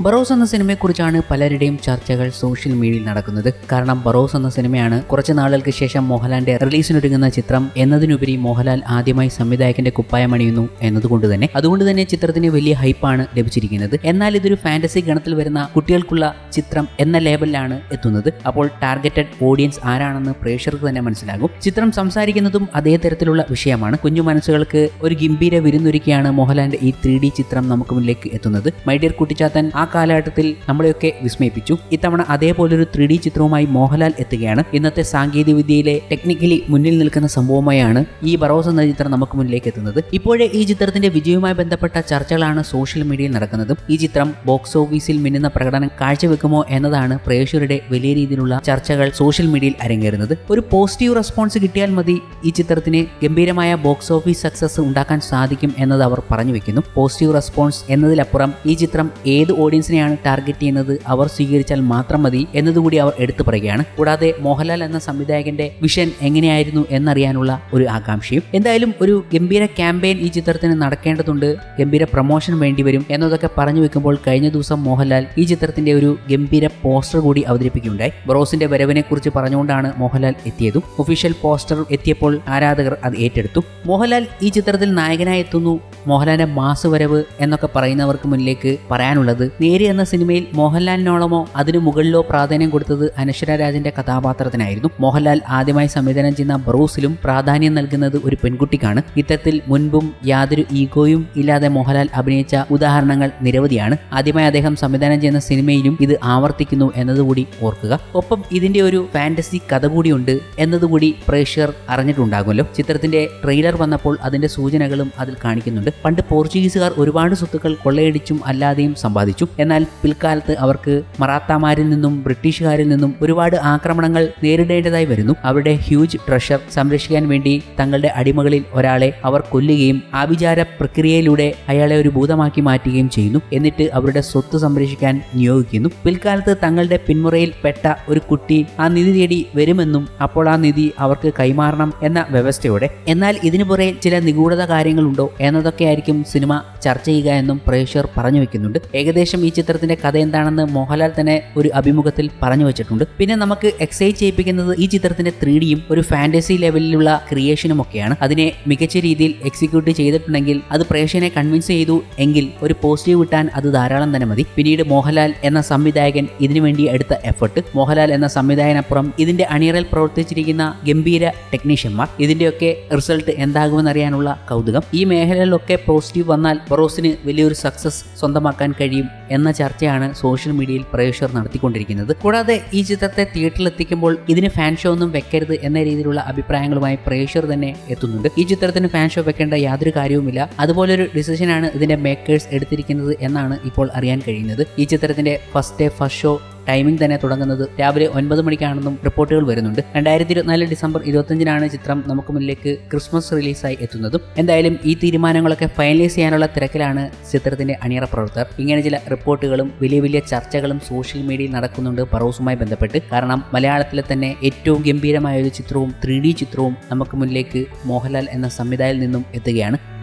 ബറോസ് എന്ന സിനിമയെക്കുറിച്ചാണ് പലരുടെയും ചർച്ചകൾ സോഷ്യൽ മീഡിയയിൽ നടക്കുന്നത്. കാരണം ബറോസ് എന്ന സിനിമയാണ് കുറച്ച് നാളുകൾക്ക് ശേഷം മോഹൻലാലിന്റെ റിലീസിനൊരുങ്ങുന്ന ചിത്രം. എന്നതിനുപരി മോഹൻലാൽ ആദ്യമായി സംവിധായകന്റെ കുപ്പായം അണിയുന്നു എന്നതുകൊണ്ട് തന്നെ. അതുകൊണ്ട് തന്നെ ചിത്രത്തിന് വലിയ ഹൈപ്പാണ് ലഭിച്ചിരിക്കുന്നത്. എന്നാൽ ഇതൊരു ഫാന്റസി ഗണത്തിൽ വരുന്ന കുട്ടികൾക്കുള്ള ചിത്രം എന്ന ലേബലിലാണ് എത്തുന്നത്. അപ്പോൾ ടാർഗറ്റഡ് ഓഡിയൻസ് ആരാണെന്ന് പ്രേക്ഷകർക്ക് തന്നെ മനസ്സിലാകും. ചിത്രം സംസാരിക്കുന്നതും അതേ തരത്തിലുള്ള വിഷയമാണ്. കുഞ്ഞു മനസ്സുകൾക്ക് ഒരു ഗംഭീര വിരുന്നൊരുക്കിയാണ് മോഹൻലാലിന്റെ ഈ ത്രീ ചിത്രം നമുക്ക് മുന്നിലേക്ക് എത്തുന്നത്. മൈഡിയർ കുട്ടിച്ചാത്തൻ ആ കാലഘട്ടത്തിൽ നമ്മളെയൊക്കെ വിസ്മയിപ്പിച്ചു. ഇത്തവണ അതേപോലൊരു ത്രീ ഡി ചിത്രവുമായി മോഹൻലാൽ എത്തുകയാണ്. ഇന്നത്തെ സാങ്കേതിക വിദ്യയിലെ ടെക്നിക്കലി മുന്നിൽ നിൽക്കുന്ന സംഭവമായാണ് ഈ ബറോസ് എന്ന ചിത്രം നമുക്ക് മുന്നിലേക്ക് എത്തുന്നത്. ഇപ്പോഴേ ഈ ചിത്രത്തിന്റെ വിജയവുമായി ബന്ധപ്പെട്ട ചർച്ചകളാണ് സോഷ്യൽ മീഡിയയിൽ നടക്കുന്നതും. ഈ ചിത്രം ബോക്സ് ഓഫീസിൽ മിന്നുന്ന പ്രകടനം കാഴ്ചവെക്കുമോ എന്നതാണ് പ്രേക്ഷകരുടെ വലിയ രീതിയിലുള്ള ചർച്ചകൾ സോഷ്യൽ മീഡിയയിൽ അരങ്ങേറുന്നത്. ഒരു പോസിറ്റീവ് റെസ്പോൺസ് കിട്ടിയാൽ മതി ഈ ചിത്രത്തിന് ഗംഭീരമായ ബോക്സ് ഓഫീസ് സക്സസ് ഉണ്ടാക്കാൻ സാധിക്കും എന്നത് അവർ പറഞ്ഞു വെക്കുന്നു. പോസിറ്റീവ് റെസ്പോൺസ് എന്നതിലപ്പുറം ഈ ചിത്രം ഏത് ഓഡിയൻസിനെയാണ് ടാർഗറ്റ് ചെയ്യുന്നത്. അവർ സ്വീകരിച്ചാൽ മാത്രം മതി എന്നതുകൂടി അവർ എടുത്തു പറയുകയാണ്. കൂടാതെ മോഹൻലാൽ എന്ന സംവിധായകന്റെ വിഷൻ എങ്ങനെയായിരുന്നു എന്നറിയാനുള്ള ഒരു ആകാംക്ഷയും. എന്തായാലും ഒരു ഗംഭീര ക്യാമ്പയിൻ ഈ ചിത്രത്തിന് നടക്കേണ്ടതുണ്ട്. ഗംഭീര പ്രൊമോഷൻ വേണ്ടിവരും എന്നതൊക്കെ പറഞ്ഞു വെക്കുമ്പോൾ കഴിഞ്ഞ ദിവസം മോഹൻലാൽ ഈ ചിത്രത്തിന്റെ ഒരു ഗംഭീര പോസ്റ്റർ കൂടി അവതരിപ്പിക്കുകയുണ്ടായി. ബ്രോസിന്റെ വരവിനെ കുറിച്ച് പറഞ്ഞുകൊണ്ടാണ് മോഹൻലാൽ എത്തിയതും. ഒഫീഷ്യൽ പോസ്റ്റർ എത്തിയപ്പോൾ ആരാധകർ അത് ഏറ്റെടുത്തു. മോഹൻലാൽ ഈ ചിത്രത്തിൽ നായകനായി എത്തുന്നു. മോഹൻലാലിന്റെ മാസ് വരവ് എന്നൊക്കെ പറയുന്നവർക്ക് മുന്നിലേക്ക് പറയാനുള്ളത് നേരി എന്ന സിനിമയിൽ മോഹൻലാലിനോളമോ അതിനു മുകളിലോ പ്രാധാന്യം കൊടുത്തത് അനശ്വര രാജന്റെ കഥാപാത്രത്തിനായിരുന്നു. മോഹൻലാൽ ആദ്യമായി സംവിധാനം ചെയ്യുന്ന ബ്രൂസിലും പ്രാധാന്യം നൽകുന്നത് ഒരു പെൺകുട്ടിക്കാണ്. ഇത്തരത്തിൽ മുൻപും യാതൊരു ഈഗോയും ഇല്ലാതെ മോഹൻലാൽ അഭിനയിച്ച ഉദാഹരണങ്ങൾ നിരവധിയാണ്. ആദ്യമായി അദ്ദേഹം സംവിധാനം ചെയ്യുന്ന സിനിമയിലും ഇത് ആവർത്തിക്കുന്നു എന്നതുകൂടി ഓർക്കുക. ഒപ്പം ഇതിന്റെ ഒരു ഫാന്റസി കഥ കൂടിയുണ്ട് എന്നതുകൂടി പ്രേക്ഷകർ അറിഞ്ഞിട്ടുണ്ടാകുമല്ലോ. ചിത്രത്തിന്റെ ട്രെയിലർ വന്നപ്പോൾ അതിന്റെ സൂചനകളും അതിൽ കാണിക്കുന്നുണ്ട്. പണ്ട് പോർച്ചുഗീസുകാർ ഒരുപാട് സ്വത്തുക്കൾ കൊള്ളയടിച്ചും അല്ലാതെയും സമ്പാദിച്ചു. എന്നാൽ പിൽക്കാലത്ത് അവർക്ക് മറാത്താമാരിൽ നിന്നും ബ്രിട്ടീഷുകാരിൽ നിന്നും ഒരുപാട് ആക്രമണങ്ങൾ നേരിടേണ്ടതായി വരുന്നു. അവരുടെ ഹ്യൂജ് ട്രഷർ സംരക്ഷിക്കാൻ വേണ്ടി തങ്ങളുടെ അടിമകളിൽ ഒരാളെ അവർ കൊല്ലുകയും ആഭിചാര പ്രക്രിയയിലൂടെ അയാളെ ഒരു ഭൂതമാക്കി മാറ്റുകയും ചെയ്യുന്നു. എന്നിട്ട് അവരുടെ സ്വത്ത് സംരക്ഷിക്കാൻ നിയോഗിക്കുന്നു. പിൽക്കാലത്ത് തങ്ങളുടെ പിന്മുറയിൽ പെട്ട ഒരു കുട്ടി ആ നിധി തേടി വരുമെന്നും അപ്പോൾ ആ നിധി അവർക്ക് കൈമാറണം എന്ന വ്യവസ്ഥയോടെ. എന്നാൽ ഇതിനു പുറകെ ചില നിഗൂഢത കാര്യങ്ങളുണ്ടോ എന്നതൊക്കെയായിരിക്കും സിനിമ ചർച്ച ചെയ്യുക എന്നും പ്രേക്ഷകർ പറഞ്ഞു വെക്കുന്നുണ്ട്. ഏകദേശം ഈ ചിത്രത്തിന്റെ കഥ എന്താണെന്ന് മോഹൻലാൽ തന്നെ ഒരു അഭിമുഖത്തിൽ പറഞ്ഞു വെച്ചിട്ടുണ്ട്. പിന്നെ നമുക്ക് എക്സൈറ്റ് ചെയ്യിപ്പിക്കുന്നത് ഈ ചിത്രത്തിന്റെ ത്രീ ഡിയും ഒരു ഫാന്റസി ലെവലിലുള്ള ക്രിയേഷനും ഒക്കെയാണ്. അതിനെ മികച്ച രീതിയിൽ എക്സിക്യൂട്ട് ചെയ്തിട്ടുണ്ടെങ്കിൽ അത് പ്രേക്ഷകനെ കൺവിൻസ് ചെയ്തു എങ്കിൽ ഒരു പോസിറ്റീവ് കിട്ടാൻ അത് ധാരാളം തന്നെ മതി. പിന്നീട് മോഹൻലാൽ എന്ന സംവിധായകൻ ഇതിനുവേണ്ടി എടുത്ത എഫർട്ട് മോഹൻലാൽ എന്ന സംവിധായകനപ്പുറം ഇതിന്റെ അണിയറയിൽ പ്രവർത്തിച്ചിരിക്കുന്ന ഗംഭീര ടെക്നീഷ്യന്മാർ ഇതിന്റെയൊക്കെ റിസൾട്ട് എന്താകുമെന്ന് അറിയാനുള്ള കൗതുകം. ഈ മേഖലകളിലൊക്കെ പോസിറ്റീവ് വന്നാൽ ബറോസിന് വലിയൊരു സക്സസ് സ്വന്തമാക്കാൻ കഴിയും എന്ന ചർച്ചയാണ് സോഷ്യൽ മീഡിയയിൽ പ്രേക്ഷകർ നടത്തിക്കൊണ്ടിരിക്കുന്നത്. കൂടാതെ ഈ ചിത്രത്തെ തിയേറ്ററിൽ എത്തിക്കുമ്പോൾ ഇതിന് ഫാൻ ഷോ ഒന്നും വെക്കരുത് എന്ന രീതിയിലുള്ള അഭിപ്രായങ്ങളുമായി പ്രേക്ഷകർ തന്നെ എത്തുന്നുണ്ട്. ഈ ചിത്രത്തിന് ഫാൻ ഷോ വെക്കേണ്ട യാതൊരു കാര്യവുമില്ല. അതുപോലൊരു ഡിസിഷനാണ് ഇതിന്റെ മേക്കേഴ്സ് എടുത്തിരിക്കുന്നത് എന്നാണ് ഇപ്പോൾ അറിയാൻ കഴിയുന്നത്. ഈ ചിത്രത്തിന്റെ first day first show timing തന്നെ തുടങ്ങുന്നത്. രാവിലെ ഒൻപത് മണിക്കാണെന്നും റിപ്പോർട്ടുകൾ വരുന്നുണ്ട്. രണ്ടായിരത്തി ഇരുപത്തിനാല് ഡിസംബർ ഇരുപത്തഞ്ചിനാണ് ചിത്രം നമുക്ക് മുന്നിലേക്ക് ക്രിസ്മസ് റിലീസായി എത്തുന്നതും. എന്തായാലും ഈ തീരുമാനങ്ങളൊക്കെ ഫൈനലൈസ് ചെയ്യാനുള്ള തിരക്കിലാണ് ചിത്രത്തിന്റെ അണിയറ പ്രവർത്തകർ. ഇങ്ങനെ ചില റിപ്പോർട്ടുകളും വലിയ വലിയ ചർച്ചകളും സോഷ്യൽ മീഡിയയിൽ നടക്കുന്നുണ്ട് പറോസുമായി ബന്ധപ്പെട്ട്. കാരണം മലയാളത്തിലെ തന്നെ ഏറ്റവും ഗംഭീരമായ ഒരു ചിത്രവും ത്രീ ചിത്രവും നമുക്ക് മുന്നിലേക്ക് മോഹൻലാൽ എന്ന സംവിധായകനിൽ നിന്നും എത്തുകയാണ്.